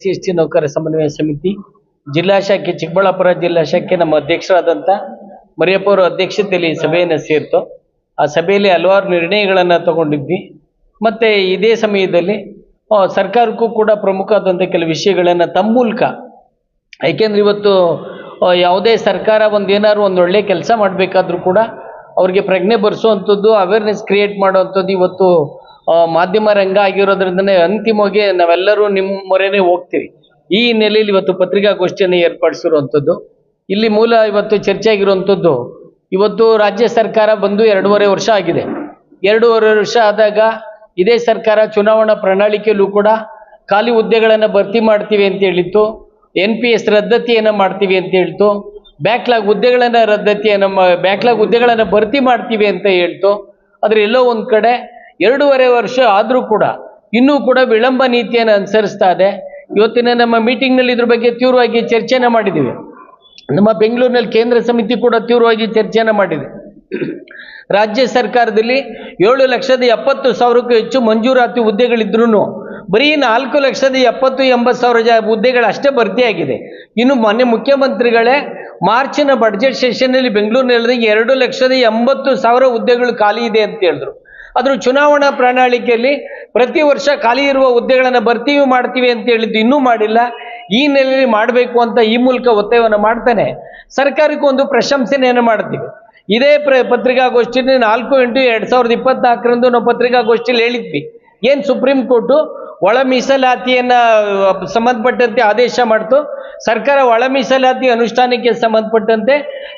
S T ನೌಕರ ಸಮನ್ವಯ ಸಮಿತಿ, ಜಿಲ್ಲಾ ಶಾಖೆ, ಚಿಕ್ಕಬಳ್ಳಾಪುರ ಜಿಲ್ಲಾ ಶಾಖೆ ನಮ್ಮ ಅಧ್ಯಕ್ಷರಾದಂಥ ಮರಿಯಪ್ಪ ಅವರ ಅಧ್ಯಕ್ಷತೆಯಲ್ಲಿ ಸಭೆಯನ್ನು ಸೇರ್ತು. ಆ ಸಭೆಯಲ್ಲಿ ಹಲವಾರು ನಿರ್ಣಯಗಳನ್ನು ತಗೊಂಡಿದ್ವಿ. ಮತ್ತು ಇದೇ ಸಮಯದಲ್ಲಿ ಸರ್ಕಾರಕ್ಕೂ ಕೂಡ ಪ್ರಮುಖವಾದಂಥ ಕೆಲವು ವಿಷಯಗಳನ್ನು ತಮ್ಮ ಮೂಲಕ ಯಾಕೆಂದ್ರೆ ಇವತ್ತು ಯಾವುದೇ ಸರ್ಕಾರ ಒಂದು ಏನಾದ್ರು ಒಂದು ಒಳ್ಳೆ ಕೆಲಸ ಮಾಡಬೇಕಾದ್ರೂ ಕೂಡ, ಅವ್ರಿಗೆ ಪ್ರಜ್ಞೆ ಬರೆಸುವಂಥದ್ದು ಅವೇರ್ನೆಸ್ ಕ್ರಿಯೇಟ್ ಮಾಡುವಂಥದ್ದು ಇವತ್ತು ಮಾಧ್ಯಮ ರಂಗ ಆಗಿರೋದ್ರಿಂದನೇ ಅಂತಿಮವಾಗಿ ನಾವೆಲ್ಲರೂ ನಿಮ್ಮ ಮೊರೆನೇ ಹೋಗ್ತೀವಿ. ಈ ಹಿನ್ನೆಲೆಯಲ್ಲಿ ಇವತ್ತು ಪತ್ರಿಕಾಗೋಷ್ಠಿಯನ್ನು ಏರ್ಪಡಿಸಿರುವಂಥದ್ದು, ಇಲ್ಲಿ ಮೂಲ ಇವತ್ತು ಚರ್ಚೆ ಆಗಿರುವಂಥದ್ದು ಇವತ್ತು ರಾಜ್ಯ ಸರ್ಕಾರ ಬಂದು ಎರಡೂವರೆ ವರ್ಷ ಆಗಿದೆ. ಎರಡೂವರೆ ವರ್ಷ ಆದಾಗ ಇದೇ ಸರ್ಕಾರ ಚುನಾವಣಾ ಪ್ರಣಾಳಿಕೆಯಲ್ಲೂ ಕೂಡ ಖಾಲಿ ಹುದ್ದೆಗಳನ್ನು ಭರ್ತಿ ಮಾಡ್ತೀವಿ ಅಂತ ಹೇಳಿತ್ತು, ಎನ್ ಪಿ ಎಸ್ ರದ್ದತಿಯನ್ನು ಮಾಡ್ತೀವಿ ಅಂತ ಹೇಳ್ತು ಬ್ಯಾಕ್ಲಾಗ್ ಹುದ್ದೆಗಳನ್ನು ರದ್ದತಿಯನ್ನು ಬ್ಯಾಕ್ಲಾಗ್ ಹುದ್ದೆಗಳನ್ನು ಭರ್ತಿ ಮಾಡ್ತೀವಿ ಅಂತ ಹೇಳ್ತು. ಆದರೆ ಎಲ್ಲೋ ಒಂದು ಕಡೆ ಎರಡೂವರೆ ವರ್ಷ ಆದರೂ ಕೂಡ ಇನ್ನೂ ಕೂಡ ವಿಳಂಬ ನೀತಿಯನ್ನು ಅನುಸರಿಸ್ತಾ ಇದೆ. ಇವತ್ತಿನ ನಮ್ಮ ಮೀಟಿಂಗ್ನಲ್ಲಿ ಇದ್ರ ಬಗ್ಗೆ ತೀವ್ರವಾಗಿ ಚರ್ಚೆನ ಮಾಡಿದ್ದೀವಿ. ನಮ್ಮ ಬೆಂಗಳೂರಿನಲ್ಲಿ ಕೇಂದ್ರ ಸಮಿತಿ ಕೂಡ ತೀವ್ರವಾಗಿ ಚರ್ಚೆಯನ್ನು ಮಾಡಿದೆ. ರಾಜ್ಯ ಸರ್ಕಾರದಲ್ಲಿ ಏಳು ಲಕ್ಷದ ಎಪ್ಪತ್ತು ಸಾವಿರಕ್ಕೂ ಹೆಚ್ಚು ಮಂಜೂರಾತಿ ಹುದ್ದೆಗಳಿದ್ರೂ ಬರೀ ನಾಲ್ಕು ಲಕ್ಷದ ಎಪ್ಪತ್ತು ಎಂಬತ್ತು ಸಾವಿರ ಜ ಹುದ್ದೆಗಳು ಅಷ್ಟೇ ಭರ್ತಿಯಾಗಿದೆ ಇನ್ನು ಮೊನ್ನೆ ಮುಖ್ಯಮಂತ್ರಿಗಳೇ ಮಾರ್ಚಿನ ಬಡ್ಜೆಟ್ ಸೆಷನ್ನಲ್ಲಿ ಬೆಂಗಳೂರಿನಲ್ಲಿ ಎರಡು ಲಕ್ಷದ ಎಂಬತ್ತು ಸಾವಿರ ಹುದ್ದೆಗಳು ಖಾಲಿ ಇದೆ ಅಂತ ಹೇಳಿದ್ರು. ಆದರೂ ಚುನಾವಣಾ ಪ್ರಣಾಳಿಕೆಯಲ್ಲಿ ಪ್ರತಿ ವರ್ಷ ಖಾಲಿ ಇರುವ ಹುದ್ದೆಗಳನ್ನು ಭರ್ತಿಯೂ ಮಾಡ್ತೀವಿ ಅಂತ ಹೇಳಿದ್ದು ಇನ್ನೂ ಮಾಡಿಲ್ಲ. ಈ ನೆಲೆಯಲ್ಲಿ ಮಾಡಬೇಕು ಅಂತ ಈ ಮೂಲಕ ಒತ್ತಾಯವನ್ನು ಮಾಡ್ತಾನೆ. ಸರ್ಕಾರಕ್ಕೂ ಒಂದು ಪ್ರಶಂಸನೆಯನ್ನು ಮಾಡ್ತೀವಿ. ಇದೇ ಪ್ರ ಪತ್ರಿಕಾಗೋಷ್ಠಿಯಲ್ಲಿ ನಾಲ್ಕು ಎಂಟು ಎರಡು ಸಾವಿರದ ಇಪ್ಪತ್ನಾಲ್ಕರಂದು ನಾವು ಪತ್ರಿಕಾಗೋಷ್ಠಿಯಲ್ಲಿ ಹೇಳಿದ್ವಿ. ಏನು ಸುಪ್ರೀಂ ಕೋರ್ಟು ಒಳ ಮೀಸಲಾತಿಯನ್ನು ಸಂಬಂಧಪಟ್ಟಂತೆ ಆದೇಶ ಮಾಡ್ತು. ಸರ್ಕಾರ ಒಳ ಮೀಸಲಾತಿ ಅನುಷ್ಠಾನಕ್ಕೆ ಸಂಬಂಧಪಟ್ಟಂತೆ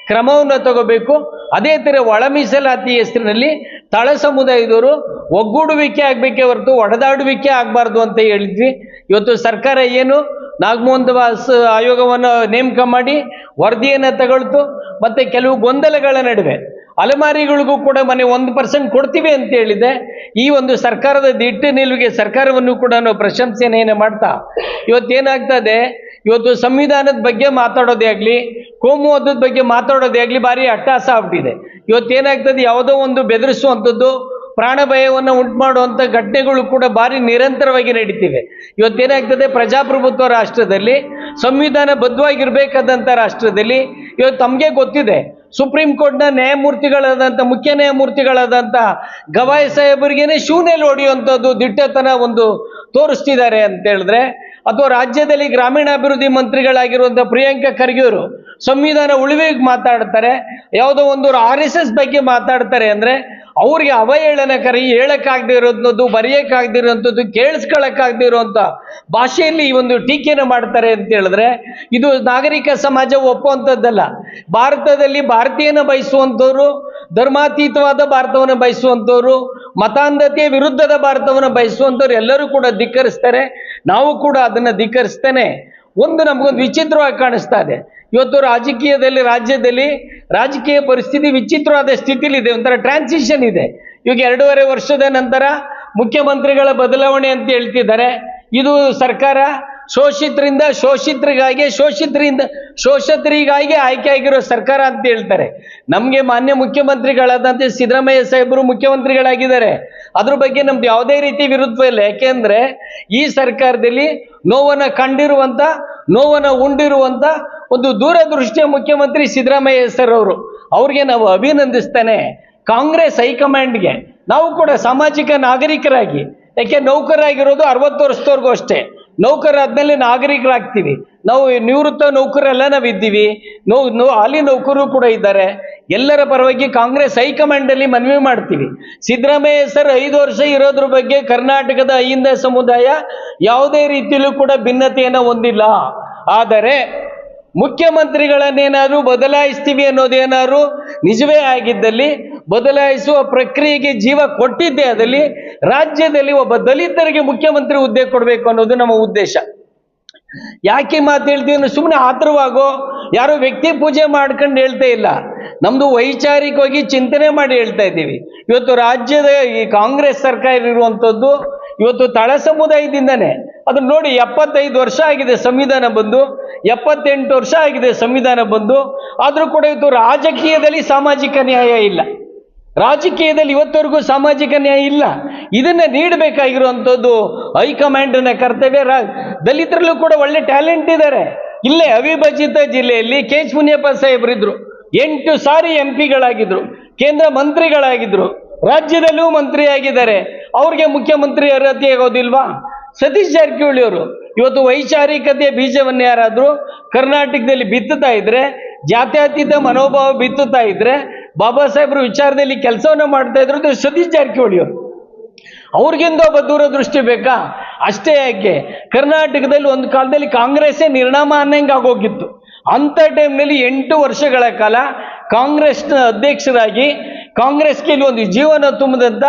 ಕ್ರಮವನ್ನು ತಗೋಬೇಕು. ಅದೇ ಥರ ಒಳ ಮೀಸಲಾತಿ ಹೆಸರಿನಲ್ಲಿ ತಳ ಸಮುದಾಯದವರು ಒಗ್ಗೂಡುವಿಕೆ ಆಗಬೇಕೇ ಹೊರತು ಒಡೆದಾಡುವಿಕೆ ಆಗಬಾರ್ದು ಅಂತ ಹೇಳಿದ್ವಿ. ಇವತ್ತು ಸರ್ಕಾರ ಏನು ನಾಗಮೋಹನ್ ದಾಸ್ ಆಯೋಗವನ್ನು ನೇಮಕ ಮಾಡಿ ವರದಿಯನ್ನು ತಗೊಳ್ತು, ಮತ್ತು ಕೆಲವು ಗೊಂದಲಗಳ ನಡುವೆ ಅಲೆಮಾರಿಗಳಿಗೂ ಕೂಡ ಮನೆ ಒಂದು ಪರ್ಸೆಂಟ್ ಕೊಡ್ತೀವಿ ಅಂತ ಹೇಳಿದೆ. ಈ ಒಂದು ಸರ್ಕಾರದ ದಿಟ್ಟ ನಿಲುವಿಗೆ ಸರ್ಕಾರವನ್ನು ಕೂಡ ನಾವು ಪ್ರಶಂಸೆಯನ್ನು ಮಾಡ್ತಾ. ಇವತ್ತೇನಾಗ್ತದೆ ಇವತ್ತು ಸಂವಿಧಾನದ ಬಗ್ಗೆ ಮಾತಾಡೋದೇ ಆಗಲಿ ಕೋಮುವಾದದ ಬಗ್ಗೆ ಮಾತಾಡೋದೇ ಆಗಲಿ ಭಾರಿ ಅಟ್ಟಾಸ ಆಗ್ಬಿಟ್ಟಿದೆ. ಇವತ್ತೇನಾಗ್ತದೆ ಯಾವುದೋ ಒಂದು ಬೆದರಿಸುವಂಥದ್ದು, ಪ್ರಾಣ ಭಯವನ್ನು ಉಂಟು ಮಾಡುವಂಥ ಘಟನೆಗಳು ಕೂಡ ಭಾರಿ ನಿರಂತರವಾಗಿ ನಡೀತಿವೆ. ಇವತ್ತೇನಾಗ್ತದೆ ಪ್ರಜಾಪ್ರಭುತ್ವ ರಾಷ್ಟ್ರದಲ್ಲಿ, ಸಂವಿಧಾನ ಬದ್ಧವಾಗಿರ್ಬೇಕಾದಂಥ ರಾಷ್ಟ್ರದಲ್ಲಿ, ಇವತ್ತು ತಮಗೆ ಗೊತ್ತಿದೆ. ಸುಪ್ರೀಂ ಕೋರ್ಟ್ನ ನ್ಯಾಯಮೂರ್ತಿಗಳಾದಂಥ, ಮುಖ್ಯ ನ್ಯಾಯಮೂರ್ತಿಗಳಾದಂಥ ಗವಾಯಿ ಸಾಹೇಬರಿಗೇನೆ ಶೂನ್ಯಲ್ಲಿ ಹೊಡೆಯುವಂಥದ್ದು ದಿಟ್ಟತನ ಒಂದು ತೋರಿಸ್ತಿದ್ದಾರೆ ಅಂತ ಹೇಳಿದ್ರೆ, ಅಥವಾ ರಾಜ್ಯದಲ್ಲಿ ಗ್ರಾಮೀಣಾಭಿವೃದ್ಧಿ ಮಂತ್ರಿಗಳಾಗಿರುವಂಥ ಪ್ರಿಯಾಂಕಾ ಖರ್ಗೆಯವರು ಸಂವಿಧಾನ ಉಳಿವಿಗೆ ಮಾತಾಡ್ತಾರೆ, ಯಾವುದೋ ಒಂದು ಆರ್ ಎಸ್ ಎಸ್ ಬಗ್ಗೆ ಮಾತಾಡ್ತಾರೆ ಅಂದರೆ ಅವ್ರಿಗೆ ಅವಹೇಳನಕರಿ ಹೇಳಕ್ಕಾಗದೇ ಇರೋಂಥದ್ದು ಬರೆಯೋಕ್ಕಾಗದೇ ಇರೋಂಥದ್ದು ಕೇಳಿಸ್ಕೊಳಕ್ಕಾಗದೇ ಇರುವಂಥ ಭಾಷೆಯಲ್ಲಿ ಈ ಒಂದು ಟೀಕೆಯನ್ನು ಮಾಡ್ತಾರೆ ಅಂತ ಹೇಳಿದ್ರೆ, ಇದು ನಾಗರಿಕ ಸಮಾಜ ಒಪ್ಪುವಂಥದ್ದಲ್ಲ. ಭಾರತದಲ್ಲಿ ಭಾರತೀಯನ ಬಯಸುವಂಥವ್ರು, ಧರ್ಮಾತೀತವಾದ ಭಾರತವನ್ನು ಬಯಸುವಂಥವ್ರು, ಮತಾಂಧತೆಯ ವಿರುದ್ಧದ ಭಾರತವನ್ನು ಬಯಸುವಂಥವ್ರು ಎಲ್ಲರೂ ಕೂಡ ಧಿಕ್ಕರಿಸ್ತಾರೆ. ನಾವು ಕೂಡ ಅದನ್ನು ಧಿಕ್ಕರಿಸ್ತೇನೆ. ಒಂದು ನಮಗೊಂದು ವಿಚಿತ್ರವಾಗಿ ಕಾಣಿಸ್ತಾ ಇದೆ. ಇವತ್ತು ರಾಜಕೀಯದಲ್ಲಿ, ರಾಜ್ಯದಲ್ಲಿ ರಾಜಕೀಯ ಪರಿಸ್ಥಿತಿ ವಿಚಿತ್ರವಾದ ಸ್ಥಿತಿಲಿದೆ, ಒಂಥರ ಟ್ರಾನ್ಸಿಷನ್ ಇದೆ. ಇವಾಗ ಎರಡೂವರೆ ವರ್ಷದ ನಂತರ ಮುಖ್ಯಮಂತ್ರಿಗಳ ಬದಲಾವಣೆ ಅಂತ ಹೇಳ್ತಿದ್ದಾರೆ. ಇದು ಸರ್ಕಾರ ಶೋಷಿತರಿಂದ ಶೋಷಿತರಿಗಾಗಿ ಶೋಷಿತರಿಂದ, ಶೋಷಿತರಿಗಾಗಿ ಆಯ್ಕೆ ಆಗಿರೋ ಸರ್ಕಾರ ಅಂತ ಹೇಳ್ತಾರೆ. ನಮಗೆ ಮಾನ್ಯ ಮುಖ್ಯಮಂತ್ರಿಗಳಾದಂತೆ ಸಿದ್ದರಾಮಯ್ಯ ಸಾಹೇಬರು ಮುಖ್ಯಮಂತ್ರಿಗಳಾಗಿದ್ದಾರೆ. ಅದ್ರ ಬಗ್ಗೆ ನಮ್ದು ಯಾವುದೇ ರೀತಿ ವಿರುದ್ಧ ಇಲ್ಲ. ಯಾಕೆಂದ್ರೆ ಈ ಸರ್ಕಾರದಲ್ಲಿ ನೋವನ್ನು ಕಂಡಿರುವಂತ ನೋವನ್ನು ಉಂಡಿರುವಂತ ಒಂದು ದೂರದೃಷ್ಟಿಯ ಮುಖ್ಯಮಂತ್ರಿ ಸಿದ್ದರಾಮಯ್ಯ ಸರ್ ಅವರು, ಅವ್ರಿಗೆ ನಾವು ಅಭಿನಂದಿಸ್ತೇನೆ. ಕಾಂಗ್ರೆಸ್ ಹೈಕಮಾಂಡ್ಗೆ ನಾವು ಕೂಡ ಸಾಮಾಜಿಕ ನಾಗರಿಕರಾಗಿ, ಯಾಕೆ ನೌಕರಾಗಿರೋದು ಅರವತ್ತು ವರ್ಷದವರೆಗೂ ಅಷ್ಟೇ. ನೌಕರಾದ್ಮೇಲೆ ನಾಗರಿಕರಾಗ್ತೀವಿ. ನಾವು ನಿವೃತ್ತ ನೌಕರೆಲ್ಲ ನಾವು ಇದ್ದೀವಿ ನೋ ನೋ, ಹಾಲಿ ನೌಕರು ಕೂಡ ಇದ್ದಾರೆ. ಎಲ್ಲರ ಪರವಾಗಿ ಕಾಂಗ್ರೆಸ್ ಹೈಕಮಾಂಡಲ್ಲಿ ಮನವಿ ಮಾಡ್ತೀವಿ. ಸಿದ್ದರಾಮಯ್ಯ ಸರ್ ಐದು ವರ್ಷ ಇರೋದ್ರ ಬಗ್ಗೆ ಕರ್ನಾಟಕದ ಅಹಿಂದ ಸಮುದಾಯ ಯಾವುದೇ ರೀತಿಯಲ್ಲೂ ಕೂಡ ಭಿನ್ನತೆಯನ್ನು ಹೊಂದಿಲ್ಲ. ಆದರೆ ಮುಖ್ಯಮಂತ್ರಿಗಳನ್ನೇನಾದ್ರು ಬದಲಾಯಿಸ್ತೀವಿ ಅನ್ನೋದೇನಾದ್ರು ನಿಜವೇ ಆಗಿದ್ದಲ್ಲಿ ಬದಲಾಯಿಸುವ ಪ್ರಕ್ರಿಯೆಗೆ ಜೀವ ಕೊಟ್ಟಿದ್ದೇ ಅದಲ್ಲಿ ರಾಜ್ಯದಲ್ಲಿ ಒಬ್ಬ ದಲಿತರಿಗೆ ಮುಖ್ಯಮಂತ್ರಿ ಹುದ್ದೆ ಕೊಡಬೇಕು ಅನ್ನೋದು ನಮ್ಮ ಉದ್ದೇಶ. ಯಾಕೆ ಮಾತು ಹೇಳ್ತೀವಿ ಅಂದ್ರೆ ಸುಮ್ಮನೆ ಆತರವಾಗೋ, ಯಾರೋ ವ್ಯಕ್ತಿ ಪೂಜೆ ಮಾಡ್ಕೊಂಡು ಹೇಳ್ತಾ ಇಲ್ಲ. ನಮ್ದು ವೈಚಾರಿಕವಾಗಿ ಚಿಂತನೆ ಮಾಡಿ ಹೇಳ್ತಾ ಇದ್ದೀವಿ. ಇವತ್ತು ರಾಜ್ಯದ ಈ ಕಾಂಗ್ರೆಸ್ ಸರ್ಕಾರ ಇರುವಂಥದ್ದು ಇವತ್ತು ತಳ ಸಮುದಾಯದಿಂದನೇ ಅದನ್ನ ನೋಡಿ ಎಪ್ಪತ್ತೈದು ವರ್ಷ ಆಗಿದೆ ಸಂವಿಧಾನ ಬಂದು, ಎಪ್ಪತ್ತೆಂಟು ವರ್ಷ ಆಗಿದೆ ಸಂವಿಧಾನ ಬಂದು, ಆದರೂ ಕೂಡ ಇವತ್ತು ರಾಜಕೀಯದಲ್ಲಿ ಸಾಮಾಜಿಕ ನ್ಯಾಯ ಇಲ್ಲ. ರಾಜಕೀಯದಲ್ಲಿ ಇವತ್ತವರೆಗೂ ಸಾಮಾಜಿಕ ನ್ಯಾಯ ಇಲ್ಲ. ಇದನ್ನ ನೀಡಬೇಕಾಗಿರುವಂಥದ್ದು ಹೈಕಮಾಂಡ್ನ ಕರ್ತವ್ಯ. ದಲಿತರಲ್ಲೂ ಕೂಡ ಒಳ್ಳೆ ಟ್ಯಾಲೆಂಟ್ ಇದ್ದಾರೆ ಇಲ್ಲೇ ಅವಿಭಜಿತ ಜಿಲ್ಲೆಯಲ್ಲಿ ಕೆ ಎಚ್ ಮುನಿಯಪ್ಪ ಸಾಹೇಬರಿದ್ರು ಎಂಟು ಸಾರಿ ಎಂ ಪಿಗಳಾಗಿದ್ರು ಕೇಂದ್ರ ಮಂತ್ರಿಗಳಾಗಿದ್ರು. ರಾಜ್ಯದಲ್ಲೂ ಮಂತ್ರಿಯಾಗಿದ್ದಾರೆ. ಅವ್ರಿಗೆ ಮುಖ್ಯಮಂತ್ರಿ ಅರ್ಹತೆ ಆಗೋದಿಲ್ವಾ? ಸತೀಶ್ ಜಾರಕಿಹೊಳಿ ಅವರು, ಇವತ್ತು ವೈಚಾರಿಕತೆಯ ಬೀಜವನ್ನು ಯಾರಾದರೂ ಕರ್ನಾಟಕದಲ್ಲಿ ಬಿತ್ತುತ್ತಾ ಇದ್ರೆ, ಜಾತ್ಯತೀತ ಮನೋಭಾವ ಬಿತ್ತುತ್ತಾ ಇದ್ರೆ, ಬಾಬಾ ಸಾಹೇಬ್ರ ವಿಚಾರದಲ್ಲಿ ಕೆಲಸವನ್ನು ಮಾಡ್ತಾ ಇದ್ರು ಸತೀಶ್ ಜಾರಕಿಹೊಳಿ ಅವರು. ಅವ್ರಿಗಿಂತ ಒಬ್ಬ ದೂರದೃಷ್ಟಿ ಬೇಕಾ? ಅಷ್ಟೇ ಯಾಕೆ? ಕರ್ನಾಟಕದಲ್ಲಿ ಒಂದು ಕಾಲದಲ್ಲಿ ಕಾಂಗ್ರೆಸ್ಸೇ ನಿರ್ಣಾಮ ಅನ್ನಂಗೆ ಆಗೋಗಿತ್ತು. ಅಂಥ ಟೈಮ್ನಲ್ಲಿ ಎಂಟು ವರ್ಷಗಳ ಕಾಲ ಕಾಂಗ್ರೆಸ್ನ ಅಧ್ಯಕ್ಷರಾಗಿ ಕಾಂಗ್ರೆಸ್ಗೆ ಇಲ್ಲಿ ಒಂದು ಜೀವನ ತುಂಬಿದಂಥ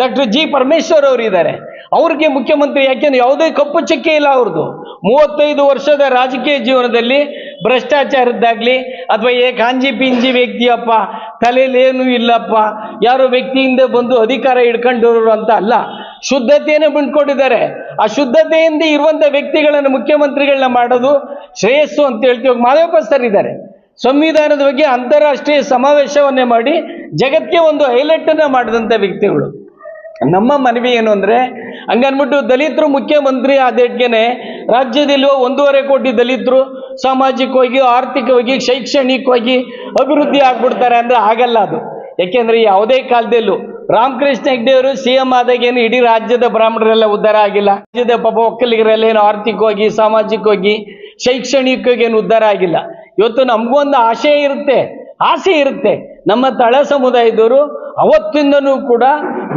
ಡಾಕ್ಟರ್ ಜಿ ಪರಮೇಶ್ವರ್ ಅವರು ಇದ್ದಾರೆ. ಅವ್ರಿಗೆ ಮುಖ್ಯಮಂತ್ರಿ ಯಾಕೆಂದ್ರೆ ಯಾವುದೇ ಕಪ್ಪು ಚಕ್ಕೆ ಇಲ್ಲ ಅವ್ರದ್ದು. ಮೂವತ್ತೈದು ವರ್ಷದ ರಾಜಕೀಯ ಜೀವನದಲ್ಲಿ ಭ್ರಷ್ಟಾಚಾರದ್ದಾಗ್ಲಿ ಅಥವಾ ಏ ಕಾಂಜಿ ಪಿಂಜಿ ವ್ಯಕ್ತಿಯಪ್ಪ ತಲೆಯಲ್ಲಿ ಏನೂ ಇಲ್ಲಪ್ಪ, ಯಾರೋ ವ್ಯಕ್ತಿಯಿಂದ ಬಂದು ಅಧಿಕಾರ ಹಿಡ್ಕೊಂಡಿರೋರು ಅಂತ ಅಲ್ಲ. ಶುದ್ಧತೆಯನ್ನು ಬಿಟ್ಕೊಂಡಿದ್ದಾರೆ ಆ ಶುದ್ಧತೆಯಿಂದ ಇರುವಂಥ ವ್ಯಕ್ತಿಗಳನ್ನು ಮುಖ್ಯಮಂತ್ರಿಗಳನ್ನ ಮಾಡೋದು ಶ್ರೇಯಸ್ಸು ಅಂತ ಹೇಳ್ತೀವಿ. ಮಾದೇವಪ್ಪ ಸರ್ ಇದ್ದಾರೆ. ಸಂವಿಧಾನದ ಬಗ್ಗೆ ಅಂತಾರಾಷ್ಟ್ರೀಯ ಸಮಾವೇಶವನ್ನೇ ಮಾಡಿ ಜಗತ್ತಿಗೆ ಒಂದು ಹೈಲೈಟ್ ಅನ್ನ ಮಾಡಿದಂಥ ವ್ಯಕ್ತಿಗಳು. ನಮ್ಮ ಮನವಿ ಏನು ಅಂದರೆ, ಹಂಗನ್ಬಿಟ್ಟು ದಲಿತರು ಮುಖ್ಯಮಂತ್ರಿ ಆದೇಟ್ಗೆನೆ ರಾಜ್ಯದಲ್ಲಿ ಒಂದೂವರೆ ಕೋಟಿ ದಲಿತರು ಸಾಮಾಜಿಕವಾಗಿ, ಆರ್ಥಿಕವಾಗಿ, ಶೈಕ್ಷಣಿಕವಾಗಿ ಅಭಿವೃದ್ಧಿ ಆಗ್ಬಿಡ್ತಾರೆ ಅಂದರೆ ಆಗಲ್ಲ ಅದು. ಯಾಕೆಂದರೆ ಯಾವುದೇ ಕಾಲದಲ್ಲೂ ರಾಮಕೃಷ್ಣ ಹೆಗ್ಡೆ ಅವರು ಸಿ ಎಂ ಆದಾಗೇನು ಇಡೀ ರಾಜ್ಯದ ಬ್ರಾಹ್ಮಣರೆಲ್ಲ ಉದ್ಧಾರ ಆಗಿಲ್ಲ. ರಾಜ್ಯದ ಪಾಪ ಒಕ್ಕಲಿಗರೆಲ್ಲ ಏನು ಆರ್ಥಿಕವಾಗಿ, ಸಾಮಾಜಿಕವಾಗಿ, ಶೈಕ್ಷಣಿಕವಾಗಿ ಏನು ಉದ್ಧಾರ ಆಗಿಲ್ಲ. ಇವತ್ತು ನಮಗೂ ಒಂದು ಆಶಯ ಇರುತ್ತೆ, ಆಸೆ ಇರುತ್ತೆ. ನಮ್ಮ ತಳ ಸಮುದಾಯದವರು ಅವತ್ತಿಂದನೂ ಕೂಡ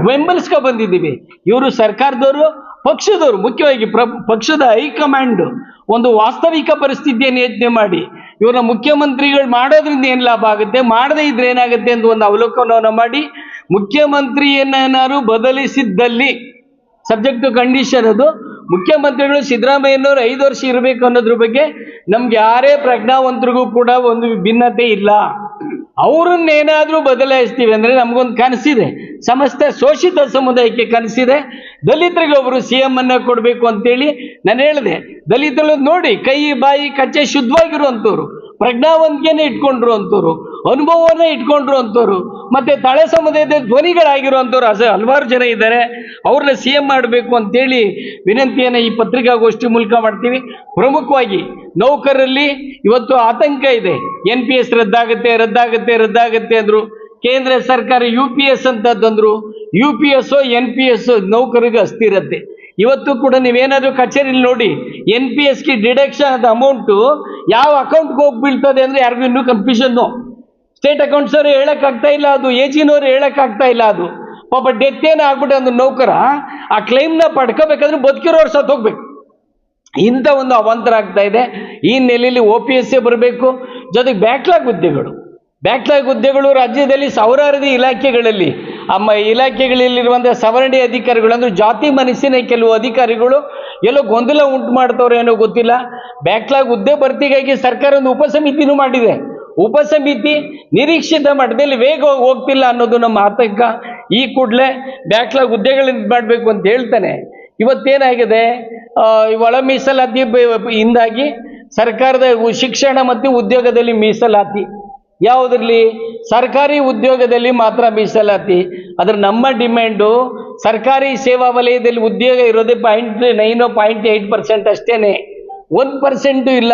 ಬೆಂಬಲಿಸ್ಕೊ ಬಂದಿದ್ದೀವಿ. ಇವರು ಸರ್ಕಾರದವರು, ಪಕ್ಷದವರು, ಮುಖ್ಯವಾಗಿ ಪ್ರ, ಪಕ್ಷದ ಹೈಕಮಾಂಡ್ ಒಂದು ವಾಸ್ತವಿಕ ಪರಿಸ್ಥಿತಿಯನ್ನು ಯೋಚನೆ ಮಾಡಿ. ಇವ್ರನ್ನ ಮುಖ್ಯಮಂತ್ರಿಗಳು ಮಾಡೋದ್ರಿಂದ ಏನು ಲಾಭ ಆಗುತ್ತೆ? ಮಾಡದೇ ಇದ್ರೆ ಏನಾಗುತ್ತೆ ಅಂತ ಒಂದು ಅವಲೋಕನವನ್ನು ಮಾಡಿ ಮುಖ್ಯಮಂತ್ರಿಯನ್ನೇನಾದ್ರು ಬದಲಿಸಿದ್ದಲ್ಲಿ, ಸಬ್ಜೆಕ್ಟ್ ಕಂಡೀಷನ್ ಅದು, ಮುಖ್ಯಮಂತ್ರಿಗಳು ಸಿದ್ದರಾಮಯ್ಯನವರು ಐದು ವರ್ಷ ಇರಬೇಕು ಅನ್ನೋದ್ರ ಬಗ್ಗೆ ನಮ್ಗೆ ಯಾರೇ ಪ್ರಜ್ಞಾವಂತರಿಗೂ ಕೂಡ ಒಂದು ಭಿನ್ನತೆ ಇಲ್ಲ. ಅವ್ರನ್ನೇನಾದ್ರೂ ಬದಲಾಯಿಸ್ತೀವಿ ಅಂದರೆ ನಮಗೊಂದು ಕನಸಿದೆ. ಸಮಸ್ತ ಶೋಷಿತ ಸಮುದಾಯಕ್ಕೆ ಕನಸಿದೆ. ದಲಿತರಿಗೆ ಒಬ್ಬರು ಸಿ ಎಂ ಅನ್ನ ಕೊಡಬೇಕು ಅಂತೇಳಿ ನಾನು ಹೇಳಿದೆ. ದಲಿತರು ನೋಡಿ ಕೈ, ಬಾಯಿ, ಕಚ್ಚೆ ಶುದ್ಧವಾಗಿರುವಂಥವ್ರು ಪ್ರಜ್ಞಾವಂತಿಕೆಯನ್ನು ಇಟ್ಕೊಂಡ್ರು ಅಂತವ್ರು. ಅನುಭವವನ್ನ ಇಟ್ಕೊಂಡ್ರು ಅಂತವ್ರು ಮತ್ತೆ ತಳೆ ಸಮುದಾಯದ ಧ್ವನಿಗಳಾಗಿರುವಂಥವ್ರು ಅಸ ಹಲವಾರು ಜನ ಇದ್ದಾರೆ. ಅವ್ರನ್ನ ಸಿ ಎಂ ಮಾಡಬೇಕು ಅಂತೇಳಿ ವಿನಂತಿಯನ್ನು ಈ ಪತ್ರಿಕಾಗೋಷ್ಠಿ ಮೂಲಕ ಮಾಡ್ತೀವಿ. ಪ್ರಮುಖವಾಗಿ ನೌಕರರಲ್ಲಿ ಇವತ್ತು ಆತಂಕ ಇದೆ. ಎನ್ ಪಿ ಎಸ್ ರದ್ದಾಗುತ್ತೆ ರದ್ದಾಗುತ್ತೆ ರದ್ದಾಗುತ್ತೆ ಅಂದರು. ಕೇಂದ್ರ ಸರ್ಕಾರ ಯು ಪಿ ಎಸ್ ಅಂತ ತಂದರು U P S N P S ನೌಕರಿಗೆ ಅಸ್ಥಿರತೆ. ಇವತ್ತು ಕೂಡ ನೀವೇನಾದರೂ ಕಚೇರಿಲಿ ನೋಡಿ ಎನ್ ಪಿ ಎಸ್ಗೆ ಡಿಡಕ್ಷನ್ ಅಮೌಂಟು ಯಾವ ಅಕೌಂಟ್ಗೆ ಹೋಗಿ ಬೀಳ್ತದೆ ಅಂದ್ರೆ ಯಾರಿಗೂ ಇನ್ನೂ ಕನ್ಫ್ಯೂಷನ್ನು ಸ್ಟೇಟ್ ಅಕೌಂಟ್ಸ್ ಅವರು ಹೇಳಕ್ಕಾಗ್ತಾ ಇಲ್ಲ ಅದು ಏಜಿನವ್ರು ಹೇಳಕ್ಕಾಗ್ತಾ ಇಲ್ಲ ಅದು. ಪಾಪ ಡೆತ್ ಏನು ಆಗ್ಬಿಟ್ಟು ಅಂದ್ರೆ ನೌಕರ, ಆ ಕ್ಲೈಮ್ನ ಪಡ್ಕೋಬೇಕಾದ್ರೆ ಬದುಕಿರೋರು ಸತ್ತು ಹೋಗ್ಬೇಕು. ಇಂಥ ಒಂದು ಅವಾಂತರ ಆಗ್ತಾ ಇದೆ. ಈ ನೆಲೆಯಲ್ಲಿ ಒ ಪಿ ಎಸ್ ಬರಬೇಕು. ಜೊತೆಗೆ ಬ್ಯಾಕ್ಲಾಗ್ ಹುದ್ದೆಗಳು. ಬ್ಯಾಕ್ಲಾಗ್ ಹುದ್ದೆಗಳು ರಾಜ್ಯದಲ್ಲಿ ಸಾವಿರಾರು ಇಲಾಖೆಗಳಲ್ಲಿ, ಅಮ್ಮ ಇಲಾಖೆಗಳಲ್ಲಿರುವಂಥ ಸವರ್ಣೀಯ ಅಧಿಕಾರಿಗಳು, ಅಂದ್ರೆ ಜಾತಿ ಮನಸ್ಸಿನ ಕೆಲವು ಅಧಿಕಾರಿಗಳು, ಎಲ್ಲೋ ಗೊಂದಲ ಉಂಟು ಮಾಡ್ತವ್ರೆ ಏನೋ ಗೊತ್ತಿಲ್ಲ. ಬ್ಯಾಕ್ಲಾಗ್ ಹುದ್ದೆ ಭರ್ತಿಗಾಗಿ ಸರ್ಕಾರ ಒಂದು ಉಪಸಮಿತಿನೂ ಮಾಡಿದೆ. ಉಪಸಮಿತಿ ನಿರೀಕ್ಷಿತ ಮಟ್ಟದಲ್ಲಿ ವೇಗ ಹೋಗ್ತಿಲ್ಲ ಅನ್ನೋದು ನಮ್ಮ ಆತಂಕ. ಈ ಕೂಡಲೇ ಬ್ಯಾಕ್ಲಾಗ್ ಹುದ್ದೆಗಳನ್ನ ಮಾಡಬೇಕು ಅಂತ ಹೇಳ್ತಾನೆ. ಇವತ್ತೇನಾಗಿದೆ? ಒಳ ಮೀಸಲಾತಿ ಇಂದಾಗಿ ಸರ್ಕಾರದ ಶಿಕ್ಷಣ ಮತ್ತು ಉದ್ಯೋಗದಲ್ಲಿ ಮೀಸಲಾತಿ. ಯಾವುದರಲ್ಲಿ? ಸರ್ಕಾರಿ ಉದ್ಯೋಗದಲ್ಲಿ ಮಾತ್ರ ಮೀಸಲಾತಿ. ಅದರ ನಮ್ಮ ಡಿಮ್ಯಾಂಡು ಸರ್ಕಾರಿ ಸೇವಾ ವಲಯದಲ್ಲಿ ಉದ್ಯೋಗ ಇರೋದೇ ಪಾಯಿಂಟ್ ನೈನೋ ಪಾಯಿಂಟ್ ಏಯ್ಟ್ ಪರ್ಸೆಂಟ್ ಅಷ್ಟೇ ಒಂದು ಪರ್ಸೆಂಟು ಇಲ್ಲ.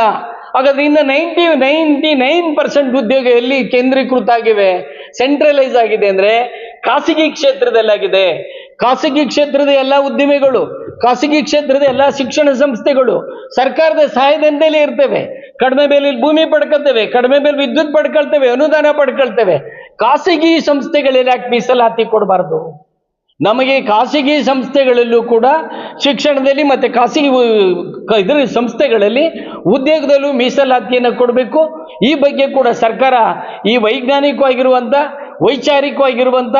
ಹಾಗಾದ್ರೆ ಇನ್ನು ನೈಂಟಿ ನೈಂಟಿ ನೈನ್ ಪರ್ಸೆಂಟ್ ಉದ್ಯೋಗ ಎಲ್ಲಿ ಕೇಂದ್ರೀಕೃತ ಆಗಿವೆ ಸೆಂಟ್ರಲೈಸ್ ಆಗಿದೆ ಅಂದ್ರೆ ಖಾಸಗಿ ಕ್ಷೇತ್ರದಲ್ಲಾಗಿದೆ. ಖಾಸಗಿ ಕ್ಷೇತ್ರದ ಎಲ್ಲ ಉದ್ದಿಮೆಗಳು, ಖಾಸಗಿ ಕ್ಷೇತ್ರದ ಎಲ್ಲ ಶಿಕ್ಷಣ ಸಂಸ್ಥೆಗಳು ಸರ್ಕಾರದ ಸಹಾಯದಿಂದಲೇ ಇರ್ತವೆ. ಕಡಿಮೆ ಬೆಲೆಯಲ್ಲಿ ಭೂಮಿ ಪಡ್ಕೊಳ್ತೇವೆ, ಕಡಿಮೆ ಬೆಲೆ ವಿದ್ಯುತ್ ಪಡ್ಕೊಳ್ತೇವೆ, ಅನುದಾನ ಪಡ್ಕೊಳ್ತೇವೆ. ಖಾಸಗಿ ಸಂಸ್ಥೆಗಳಲ್ಲಿ ಯಾಕೆ ಮೀಸಲಾತಿ ಕೊಡಬಾರ್ದು. ನಮಗೆ ಖಾಸಗಿ ಸಂಸ್ಥೆಗಳಲ್ಲೂ ಕೂಡ ಶಿಕ್ಷಣದಲ್ಲಿ ಮತ್ತು ಖಾಸಗಿ ಇದರ ಸಂಸ್ಥೆಗಳಲ್ಲಿ ಉದ್ಯೋಗದಲ್ಲೂ ಮೀಸಲಾತಿಯನ್ನು ಕೊಡಬೇಕು. ಈ ಬಗ್ಗೆ ಕೂಡ ಸರ್ಕಾರ ಈ ವೈಜ್ಞಾನಿಕವಾಗಿರುವಂಥ ವೈಚಾರಿಕವಾಗಿರುವಂಥ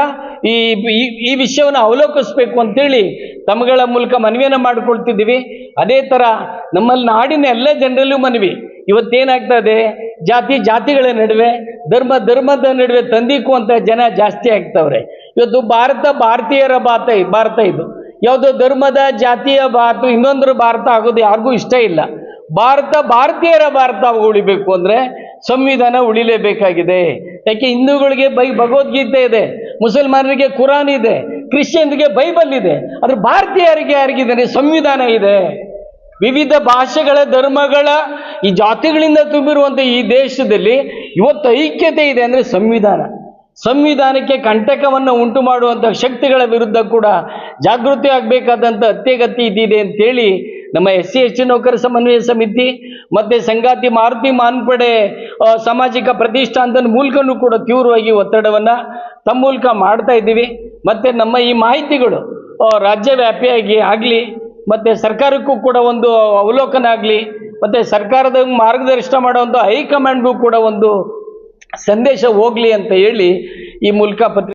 ಈ, ಈ- ಈ ವಿಷಯವನ್ನು ಅವಲೋಕಿಸ್ಬೇಕು ಅಂತೇಳಿ ತಮ್ಮಗಳ ಮೂಲಕ ಮನವಿಯನ್ನು ಮಾಡಿಕೊಳ್ತಿದ್ದೀವಿ. ಅದೇ ಥರ ನಮ್ಮಲ್ಲಿ ನಾಡಿನ ಎಲ್ಲ ಜನರಲ್ಲೂ ಮನವಿ. ಇವತ್ತೇನಾಗ್ತಾ ಇದೆ ಜಾತಿ, ಜಾತಿಗಳ ನಡುವೆ, ಧರ್ಮ, ಧರ್ಮದ ನಡುವೆ ತಂದಿಕ್ಕುವಂಥ ಜನ ಜಾಸ್ತಿ ಆಗ್ತವ್ರೆ. ಇವತ್ತು ಭಾರತ ಭಾರತೀಯರ ಭಾರತ ಭಾರತ ಇದು. ಯಾವುದೋ ಧರ್ಮದ ಜಾತಿಯ ಭಾರತ, ಇನ್ನೊಂದರ ಭಾರತ ಆಗೋದು ಯಾರಿಗೂ ಇಷ್ಟ ಇಲ್ಲ. ಭಾರತ ಭಾರತೀಯರ ಭಾರತ ಉಳಿಬೇಕು ಅಂದ್ರೆ ಸಂವಿಧಾನ ಉಳಿಲೇಬೇಕಾಗಿದೆ. ಯಾಕೆ ಹಿಂದೂಗಳಿಗೆ ಬೈ ಭಗವದ್ಗೀತೆ ಇದೆ, ಮುಸಲ್ಮಾನರಿಗೆ ಕುರಾನ್ ಇದೆ, ಕ್ರಿಶ್ಚಿಯನ್ರಿಗೆ ಬೈಬಲ್ ಇದೆ, ಆದ್ರೆ ಭಾರತೀಯರಿಗೆ ಯಾರಿಗಿದ್ದಾರೆ ಸಂವಿಧಾನ ಇದೆ. ವಿವಿಧ ಭಾಷೆಗಳ ಧರ್ಮಗಳ ಈ ಜಾತಿಗಳಿಂದ ತುಂಬಿರುವಂಥ ಈ ದೇಶದಲ್ಲಿ ಇವತ್ತು ಐಕ್ಯತೆ ಇದೆ ಅಂದರೆ ಸಂವಿಧಾನ. ಸಂವಿಧಾನಕ್ಕೆ ಕಂಟಕವನ್ನು ಉಂಟು ಮಾಡುವಂಥ ಶಕ್ತಿಗಳ ವಿರುದ್ಧ ಕೂಡ ಜಾಗೃತಿ ಆಗಬೇಕಾದಂಥ ಅತ್ಯಗತ್ಯ ಇದಿದೆ ಅಂತೇಳಿ ನಮ್ಮ ಎಸ್ ಸಿ ಎಸ್ ಟಿ ನೌಕರ ಸಮನ್ವಯ ಸಮಿತಿ ಮತ್ತು ಸಂಗಾತಿ ಮಾರುತಿ ಮಾನ್ಪಡೆ ಸಾಮಾಜಿಕ ಪ್ರತಿಷ್ಠಾನದ ಮೂಲಕನೂ ಕೂಡ ತೀವ್ರವಾಗಿ ಒತ್ತಡವನ್ನು ತಮ್ಮ ಮೂಲಕ ಮಾಡ್ತಾ ಇದ್ದೀವಿ. ಮತ್ತು ನಮ್ಮ ಈ ಮಾಹಿತಿಗಳು ರಾಜ್ಯವ್ಯಾಪಿಯಾಗಿ ಆಗಲಿ, ಮತ್ತು ಸರ್ಕಾರಕ್ಕೂ ಕೂಡ ಒಂದು ಅವಲೋಕನ ಆಗಲಿ, ಮತ್ತು ಸರ್ಕಾರದ ಮಾರ್ಗದರ್ಶನ ಮಾಡುವಂಥ ಹೈಕಮಾಂಡ್ಗೂ ಕೂಡ ಒಂದು ಸಂದೇಶ ಹೋಗ್ಲಿ ಅಂತ ಹೇಳಿ ಈ ಮೂಲಕ ಪತ್ರಿಕೆ